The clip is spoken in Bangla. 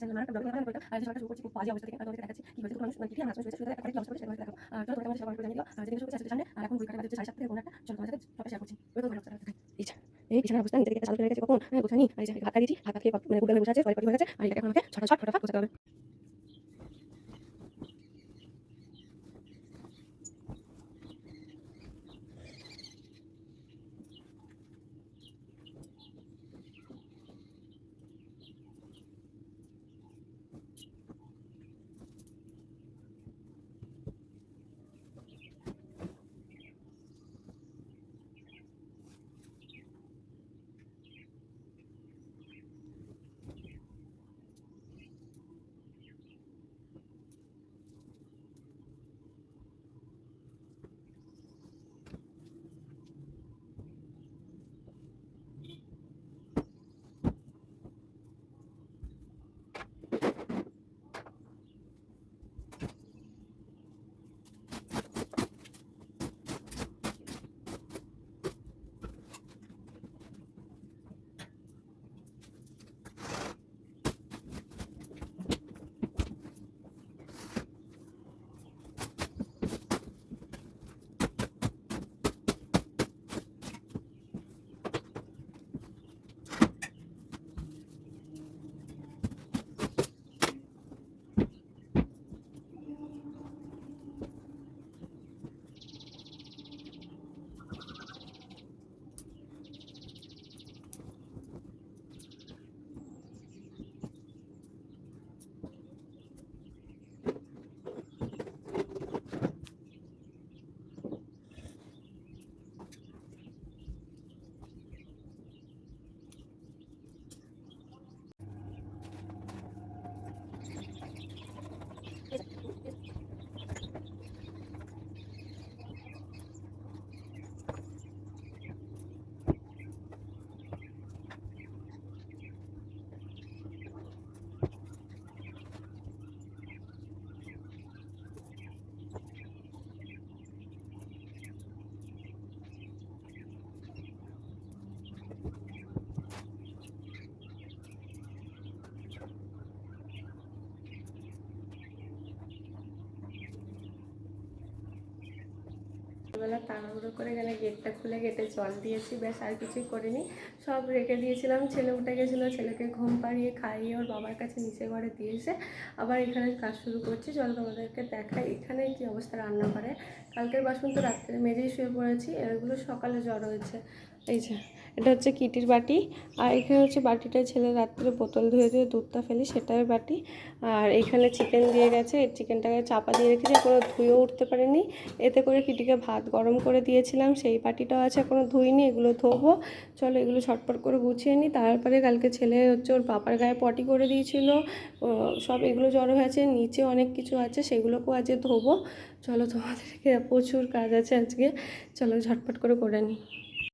চ্যানেল একটা ব্লগ বানানো আর সরকার শুরু করছি, খুব বাজে অবস্থা থেকে তোমাদেরকে দেখাচ্ছি। কি হয়েছে মানুষ মানে কি আমার শুয়েছে শুয়ে একটা অবস্থা সেটা দেখো চলো তোমাদের সেবা করে জানিয়ে দিও। আর যেদিন শুরু সামনে, আর এখন বই কাটা সাড়ে সাত থেকে একটা চলো তোমাদের সাথে শেয়ার করছি। ওই তো ভালো অবস্থা। এই পিছনের অবস্থা নিজেকে চালু করে রেখেছে কখন? হ্যাঁ গোছানি। আর এই যে হাত দিয়েছি হাত খেয়ে মানে গুগল বসে আছে সরি পাটি হয়ে গেছে আর এটাকে এখন আমাকে ছটা ছট ফটাফট গোছাতে হবে। বেলা তাড়াহুড়ো করে গেলে গেটটা খুলে গেটে জল দিয়েছি ব্যাস আর কিছুই করিনি। সব রেখে দিয়েছিলাম, ছেলে উঠে গেছিল, ছেলেকে ঘুম পাড়িয়ে খাইয়ে ওর বাবার কাছে নিচে ঘরে দিয়েছে আবার এখানে কাজ শুরু করছি। জল তোমাদেরকে দেখাই এখানে কি অবস্থা রান্না করে কালকের বাসন তো রাত্রে মেজেই শুয়ে পড়েছি, এগুলো সকালে জ্বর হয়েছে। এই যে, এটা হচ্ছে কিটির বাটি। আর এখানে হচ্ছে বাটিটা ছেলে রাত্রে বোতল ধুয়ে ধুয়ে দুধটা ফেলি সেটার বাটি। আর এখানে চিকেন দিয়ে গেছে। এই চিকেনটাকে চাপা দিয়ে রেখেছি, কোনো ধুয়েও উঠতে পারেনি। এতে করে কিটিকে ভাত গরম করে দিয়েছিলাম, সেই বাটিটাও আছে, এখনও ধুইনি, এগুলো ধোবো। চলো এগুলো ছটপট করে গুছিয়ে নিই। তারপরে কালকে ছেলে হচ্ছে ওর পাপার গায়ে পটি করে দিয়েছিল। সব এগুলো জড়ো হয়েছে, নিচে অনেক কিছু আছে, সেগুলোকেও আজকে ধোবো। চলো তোমাদেরকে প্রচুর কাজ আছে আজকে। চলো ঝটপট করে করে নিই।